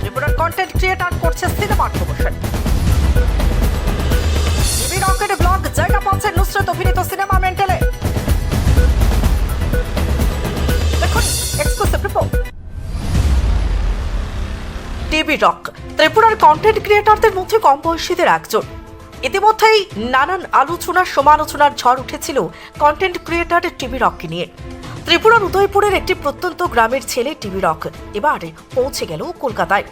ত্রিপুরার content creator করছে সিনেমার প্রমোশন টিভি রকেট ব্লগ জায়গা পাচ্ছে নুসরত অভিনীত সিনেমা মেন্টেলে টিভি রক ত্রিপুরার কন্টেন্ট ক্রিয়েটরদের মধ্যে কম বয়সীদের একজন। ইতিমধ্যেই নানান আলোচনা, সমালোচনার ঝড় উঠেছিল কন্টেন্ট ক্রিয়েটর টিভি রককে নিয়ে। ত্রিপুরার উদয়পুরের একটি প্রত্যন্ত গ্রামের ছেলে টিভি রক এবার পৌঁছে গেল কলকাতায়।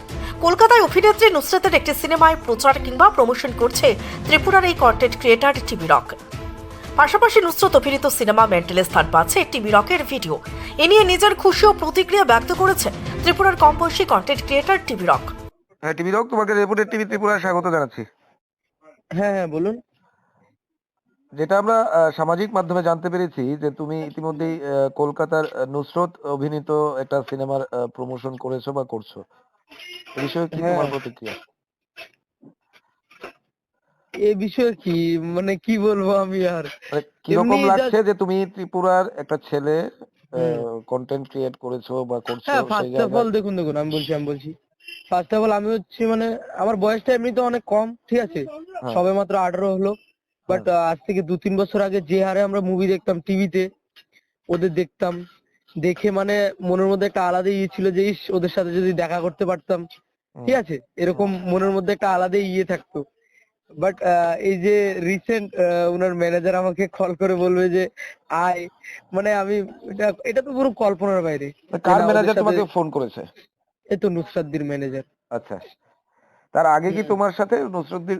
কলকাতায় অভিনেত্রী নুসরতের একটি সিনেমায় প্রচার কিংবা প্রমোশন করছে ত্রিপুরার এই কন্টেন্ট ক্রিয়েটার টিভি রক। পাশাপাশি নুসরত অভিনীত সিনেমা মেন্টালে স্থান পাচ্ছে টিভি রকের ভিডিও। এ নিয়ে নিজের খুশি ও প্রতিক্রিয়া ব্যক্ত করেছে ত্রিপুরার কম বয়সী কন্টেন্ট ক্রিয়েটর টিভি রক। হ্যাঁ টিভি রক তোমাকে রিপোর্টের টিভি ত্রিপুরা স্বাগত জানাচ্ছি। হ্যাঁ হ্যাঁ বলুন। যেটা আমরা সামাজিক মাধ্যমে জানতে পেরেছি যে তুমি ইতিমধ্যেই কলকাতার নুসরত অভিনীত একটা সিনেমার প্রমোশন করেছ বা করছ। এ বিষয়ে কি হ্যাঁ। তোমার প্রতিক্রিয়া? এ বিষয়ে কি? মানে কি বলব আমি আর? মানে কীরকম লাগছে যে তুমি ত্রিপুরার একটা ছেলে। কন্টেন্ট ক্রিয়েট করেছ বা করছ হ্যাঁ ফার্স্ট অফ অল দেখুন দেখুন আমি বলছি আমি বলছি। ফার্স্ট অফ অল আমি হচ্ছে মানে আমার বয়সটা এমনিতে অনেক কম ঠিক আছে? হ্যাঁ। সবে মাত্র আঠারো হলো। বাট আজ থেকে দু তিন বছর আগে যে হারে আমরা মুভি দেখতাম টিভিতে ওদের দেখতাম। দেখে মানে মনের মধ্যে একটা আলাদা ইয়ে ছিল যে ইস ওদের সাথে যদি দেখা করতে পারতাম। ঠিক আছে? এরকম মনের মধ্যে একটা আলাদা ইয়ে থাকতো। বাট এই যে রিসেন্ট ওনার ম্যানেজার আমাকে কল করে বলবে যে আয়। মানে আমি এটা এটা তো পুরো কল্পনার বাইরে। কার ম্যানেজার তোমাকে ফোন করেছে? এই তো নুসরাতদির ম্যানেজার আচ্ছা। তার আগে কি তোমার সাথে নুসরতদির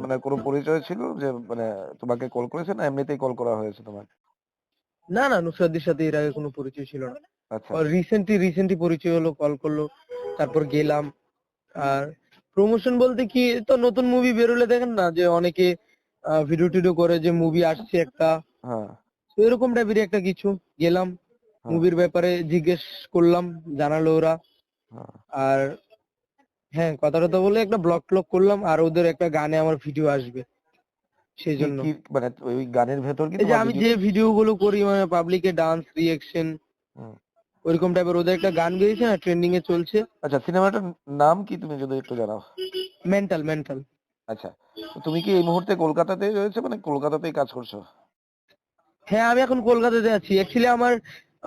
মানে কোনো পরিচয় ছিল যে মানে তোমাকে কল করেছে না এমনিতেই কল করা হয়েছে তোমার? না না নুসরাতদির সাথে এর আগে কোনো পরিচয় ছিল না। আচ্ছা। রিসেন্টলি রিসেন্টলি পরিচয় হলো কল করল তারপর গেলাম। আর প্রমোশন বলতে কি তো নতুন মুভি বেরোলে দেখেন না যে অনেকে ভিডিও টিডিও করে যে মুভি আসছে একটা। হ্যাঁ। তো এরকম টাইপেরই একটা কিছু। গেলাম হ্যাঁ, মুভির ব্যাপারে জিজ্ঞেস করলাম জানালো ওরা। হ্যাঁ। আর হ্যাঁ কথা টথা বলে একটা ব্লগ ট্লগ করলাম আর ওদের একটা গানে আমার ভিডিও আসবে। সেই জন্য। কি মানে ওই গানের ভেতর কি যে আমি যে ভিডিও গুলো করি মানে পাবলিকে ডান্স রিয়েকশন। ওইরকম টাইপের ওদের একটা গান বেরিয়েছে না ট্রেন্ডিং এ চলছে। আচ্ছা সিনেমাটার নাম কি তুমি যদি একটু জানাও? মেন্টাল মেন্টাল আচ্ছা তো তুমি কি এই মুহূর্তে কলকাতাতে রয়েছে মানে কলকাতাতেই কাজ করছ? হ্যাঁ আমি এখন কলকাতাতে আছি। অ্যাকচুয়ালি আমার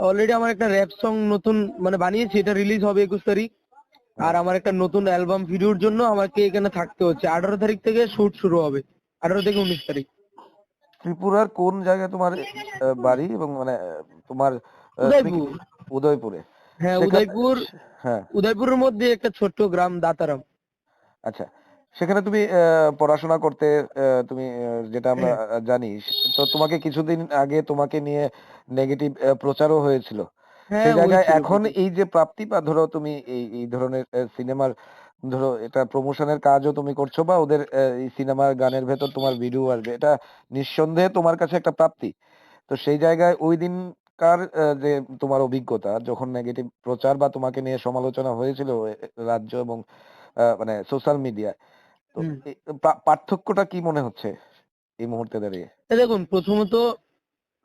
অলরেডি আমার একটা র্যাপ সং নতুন মানে বানিয়েছি এটা রিলিজ হবে একুশ তারিখ। আর আমার একটা নতুন অ্যালবাম ভিডিওর জন্য আমাকে এখানে থাকতে হচ্ছে। আঠারো তারিখ থেকে শুট শুরু হবে। আঠারো থেকে উনিশ তারিখ। ত্রিপুরার কোন জায়গায় তোমার বাড়ি এবং মানে তোমার উদয়পুর। হ্যাঁ উদয়পুর। হ্যাঁ। উদয়পুরের মধ্যে একটা ছোট্ট গ্রাম দাতারাম। আচ্ছা। সেখানে তুমি পড়াশোনা করতে তুমি যেটা আমরা হ্যাঁ। আহ, জানি তো তোমাকে কিছুদিন আগে তোমাকে নিয়ে নেগেটিভ প্রচারও হয়েছিল। হ্যাঁ সেই জায়গায় এখন এই যে প্রাপ্তি বা ধরো তুমি এই এই ধরনের সিনেমার ধরো এটা প্রমোশনের কাজও তুমি করছ বা ওদের এই সিনেমার গানের ভেতর তোমার ভিডিও আসবে এটা নিঃসন্দেহে তোমার কাছে একটা প্রাপ্তি। তো সেই জায়গায় ওই দিনকার আহ, যে তোমার অভিজ্ঞতা যখন নেগেটিভ প্রচার বা তোমাকে নিয়ে সমালোচনা হয়েছিল রাজ্য এবং আহ, মানে সোশ্যাল মিডিয়ায় তো পার্থক্যটা কি মনে হচ্ছে এই মুহূর্তে দাঁড়িয়ে? দেখুন প্রথমত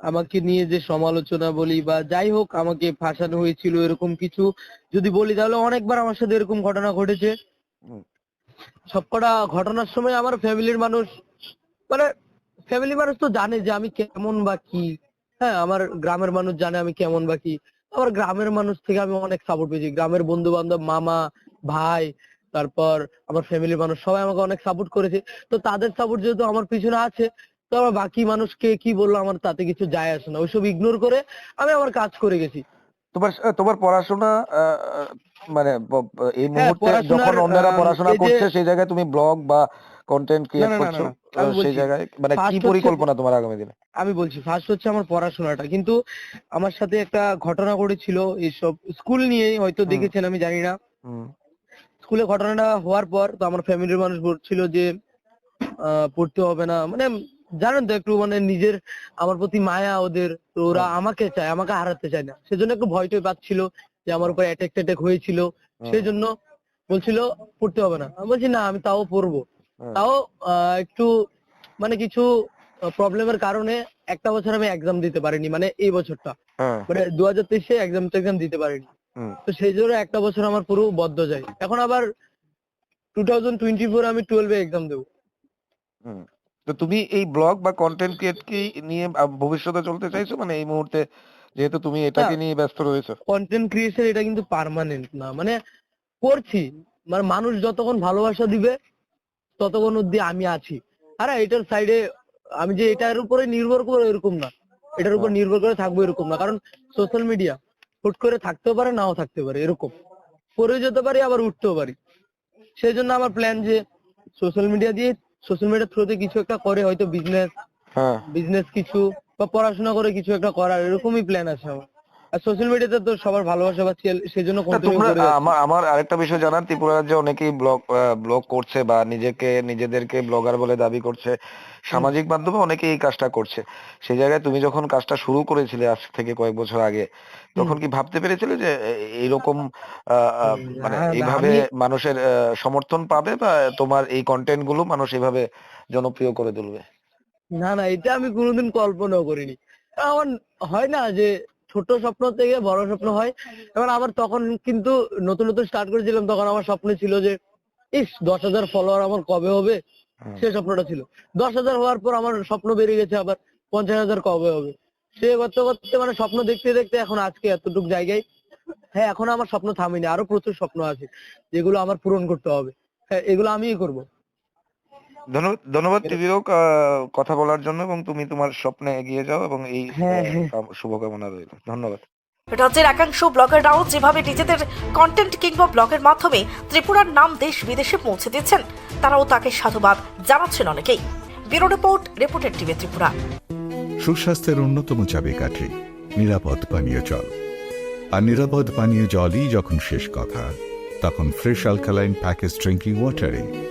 আমাকে নিয়ে যে সমালোচনা বলি বা যাই হোক আমাকে ফাঁসানো হয়েছিল এরকম কিছু যদি বলি তাহলে অনেকবার আমার সাথে এরকম ঘটনা ঘটেছে। সবকটা ঘটনার সময় আমার ফ্যামিলির মানুষ মানে ফ্যামিলির মানুষ তো জানে যে আমি কেমন বা কি। হ্যাঁ আমার গ্রামের মানুষ জানে আমি কেমন বা কি। আমার গ্রামের মানুষ থেকে আমি অনেক সাপোর্ট পেয়েছি। গ্রামের বন্ধু বান্ধব মামা ভাই তারপর আমার ফ্যামিলির মানুষ সবাই আমাকে অনেক সাপোর্ট করেছে। তো তাদের সাপোর্ট যেহেতু আমার পিছনে আছে তো আমার বাকি মানুষকে কি বলল আমার তাতে কিছু যায় আসে না। ওইসব ইগনোর করে আমি আমার কাজ করে গেছি। তোমার তোমার পড়াশোনা মানে এই হ্যাঁ, মুহূর্তে যখন অন্যরা পড়াশোনা করছে সেই জায়গায় তুমি ব্লগ বা কন্টেন্ট ক্রিয়েট করছ সেই জায়গায় মানে কি পরিকল্পনা তোমার আগামী দিনে? আমি বলছি ফার্স্ট হচ্ছে আমার পড়াশোনাটা। কিন্তু আমার সাথে একটা ঘটনা ঘটেছিল এইসব স্কুল নিয়েই হয়তো দেখেছেন আমি জানি না। স্কুলে ঘটনাটা হওয়ার পর তো আমার ফ্যামিলির মানুষ বলছিল যে আহ, পড়তে হবে না। মানে জানেন তো একটু মানে নিজের আমার প্রতি মায়া ওদের তো ওরা আমাকে চায় আমাকে হারাতে চায় না। সেজন্য একটু ভয় টয় পাচ্ছিল যে আমার উপর অ্যাটাক ট্যাটাক হয়েছিল। হুম, সেই জন্য বলছিল পড়তে হবে না। আমি বলছি না আমি তাও পড়ব। তাও আহ, একটু মানে কিছু প্রবলেমের কারণে একটা বছর আমি এক্সাম দিতে পারিনি মানে এই বছরটা। হ্যাঁ, মানে দু হাজার তেইশে এক্সাম টেক্সাম দিতে পারিনি। তো সেই জন্য একটা বছর আমার পুরো বদ্ধ যায়। এখন আবার টু থাউজেন্ড টোয়েন্টি ফোর আমি টুয়েলভে এক্সাম দেবো। তো তুমি এই ব্লগ বা কন্টেন্ট ক্রিয়েট কি নিয়ে ভবিষ্যতে চলতে চাইছো? মানে এই মুহূর্তে যেহেতু তুমি এটাকে নিয়ে ব্যস্ত রয়েছো। কন্টেন্ট ক্রিয়েশন এটা কিন্তু পার্মানেন্ট না। মানে করছি। মানে মানুষ যতক্ষণ ভালোবাসা দিবে ততক্ষণ অব্দি আমি আছি। আরে এটার সাইডে আমি যে এটার উপরে নির্ভর করব এরকম না। এটার উপর নির্ভর করে থাকব এরকম না। কারণ সোশ্যাল মিডিয়া হুট করে থাকতেও পারে নাও থাকতে পারে এরকম। পরে যেতে পারি আবার উঠতেও পারি। সেই জন্য আমার প্ল্যান যে সোশ্যাল মিডিয়া দিয়ে সোশ্যাল মিডিয়ার থ্রুতে কিছু একটা করে হয়তো বিজনেস হ্যাঁ। বিজনেস কিছু বা পড়াশোনা করে কিছু একটা করার এরকমই প্ল্যান আছে আমার। আর সোশ্যাল মিডিয়াতে তো সবার ভালোবাসা পাচ্ছি সেই জন্য তা কন্টিনিউ তোমরা করে যাচ্ছি। আমার আমার আরেকটা বিষয় জানার ত্রিপুরা রাজ্যে অনেকেই ব্লগ ব্লগ করছে বা নিজেকে নিজেদেরকে ব্লগার বলে দাবি করছে। সামাজিক মাধ্যমে অনেকে এই কাজটা করছে। সেই জায়গায় তুমি যখন কাজটা শুরু করেছিলে আজ থেকে কয়েক বছর আগে তখন কি ভাবতে পেরেছিলে যে এইরকম মানে এইভাবে মানুষের সমর্থন পাবে বা তোমার এই কন্টেন্টগুলো মানুষ এইভাবে জনপ্রিয় করে তুলবে? না না এটা আমি কোনোদিন কল্পনাও করিনি। আমার হয় না যে ছোট স্বপ্ন থেকে বড় স্বপ্ন হয়। এবার আবার তখন কিন্তু নতুন নতুন স্টার্ট করেছিলাম তখন আমার স্বপ্ন ছিল যে ইস দশ হাজার ফলোয়ার আমার কবে হবে? হুম। সে স্বপ্নটা ছিল। দশ হাজার হওয়ার পর আমার স্বপ্ন বেড়ে গেছে আবার পঞ্চাশ হাজার কবে হবে? সে করতে করতে মানে স্বপ্ন দেখতে দেখতে এখন আজকে এতটুকু জায়গায় হ্যাঁ এখন আমার স্বপ্ন থামেনি আরও প্রচুর স্বপ্ন আছে যেগুলো আমার পূরণ করতে হবে। হ্যাঁ এগুলো আমিই করব। ধন্যবাদ ধন্যবাদ টিভিওক কথা বলার জন্য এবং তুমি তোমার স্বপ্নে এগিয়ে যাও এবং এই হ্যাঁ, হ্যাঁ। কাম- শুভকামনা রইল। ধন্যবাদ। রাজ্যের একাংশ ব্লগাররাও যেভাবে নিজেদের কন্টেন্ট কিংবা ব্লগের মাধ্যমে ত্রিপুরার নাম দেশ বিদেশে পৌঁছে দিচ্ছেন তারাও তাকে সাধুবাদ জানাচ্ছেন অনেকেই। ব্যুরো রিপোর্ট রিপোর্টের টিভি ত্রিপুরা। সুস্বাস্থ্যের অন্যতম চাবিকাঠি নিরাপদ পানীয় জল। আর নিরাপদ পানীয় জলই যখন শেষ কথা তখন ফ্রেশ অ্যালকালাইন প্যাকেজ ড্রিঙ্কিং ওয়াটারে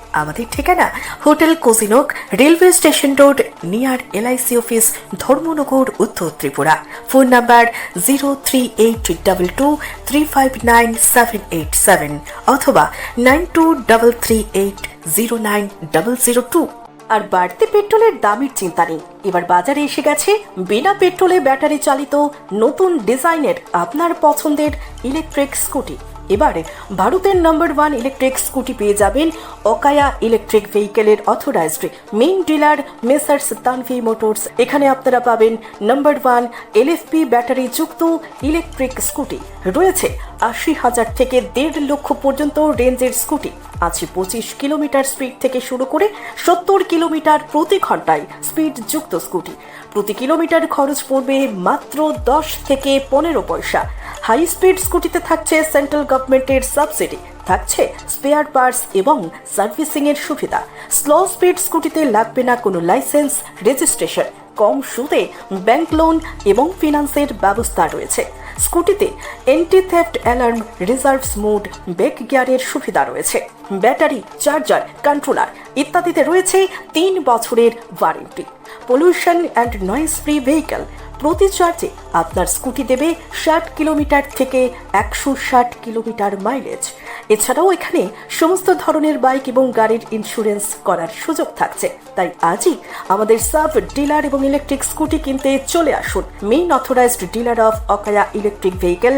আমাদের ঠিকানা hotel কোজিনোক, railway station road, near LIC office, Dharmanagar, উত্তর Tripura. Phone number zero three eight double two, three five nine seven eight seven অথবা nine two double three eight zero nine double zero two. আর বাড়তি পেট্রোলের দামের চিন্তা নেই। এবার বাজারে এসে গেছে বিনা পেট্রোলে ব্যাটারি চালিত নতুন ডিজাইনের আপনার পছন্দের ইলেকট্রিক স্কুটি এবারে ভারতের নাম্বার ওয়ান ইলেকট্রিক স্কুটি পেয়ে যাবেন Okaya electric ভেহিকেলের authorised main dealer Messrs Tanvi motors এখানে আপনারা পাবেন নাম্বার ওয়ান এলএফপি ব্যাটারি যুক্ত ইলেকট্রিক স্কুটি রয়েছে আশি হাজার থেকে দেড় লক্ষ পর্যন্ত রেঞ্জের স্কুটি আছে পঁচিশ কিলোমিটার স্পিড থেকে শুরু করে সত্তর কিলোমিটার প্রতি ঘন্টায় স্পিড যুক্ত স্কুটি প্রতি কিলোমিটার খরচ পড়বে মাত্র দশ থেকে পনেরো পয়সা। হাই স্পিড স্কুটিতে থাকছে সেন্ট্রাল গভর্নমেন্টের সাবসিডি থাকছে স্পেয়ার পার্টস এবং সার্ভিসিং এর সুবিধা। স্লো স্পিড স্কুটিতে লাগবে না কোনো লাইসেন্স রেজিস্ট্রেশন কম সুদে ব্যাংক লোন এবং ফিনান্সের ব্যবস্থা রয়েছে। স্কুটিতে anti theft alarm reverse mode brake গিয়ারের সুবিধা রয়েছে। ব্যাটারি, চার্জার কন্ট্রোলার ইত্যাদিতে রয়েছে তিন বছরের warranty pollution and noise free vehicle প্রতি চার্জে আপনার স্কুটি দেবে ষাট কিলোমিটার থেকে একশো ষাট কিলোমিটার মাইলেজ এছাড়াও এখানে সমস্ত ধরনের বাইক এবং গাড়ির ইন্স্যুরেন্স করার সুযোগ থাকছে। তাই আজই আমাদের সাব ডিলার এবং ইলেকট্রিক স্কুটি কিনতে চলে আসুন। Main authorised dealer of Okaya electric vehicle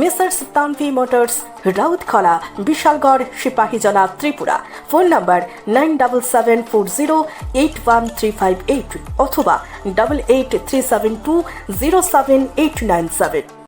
Messrs Tanvi motors Rautkhala Bishalgarh Sepahijala Tripura. Phone number nine double seven four zero eight one three five eight অথবা double eight three seven two zero seven eight nine seven.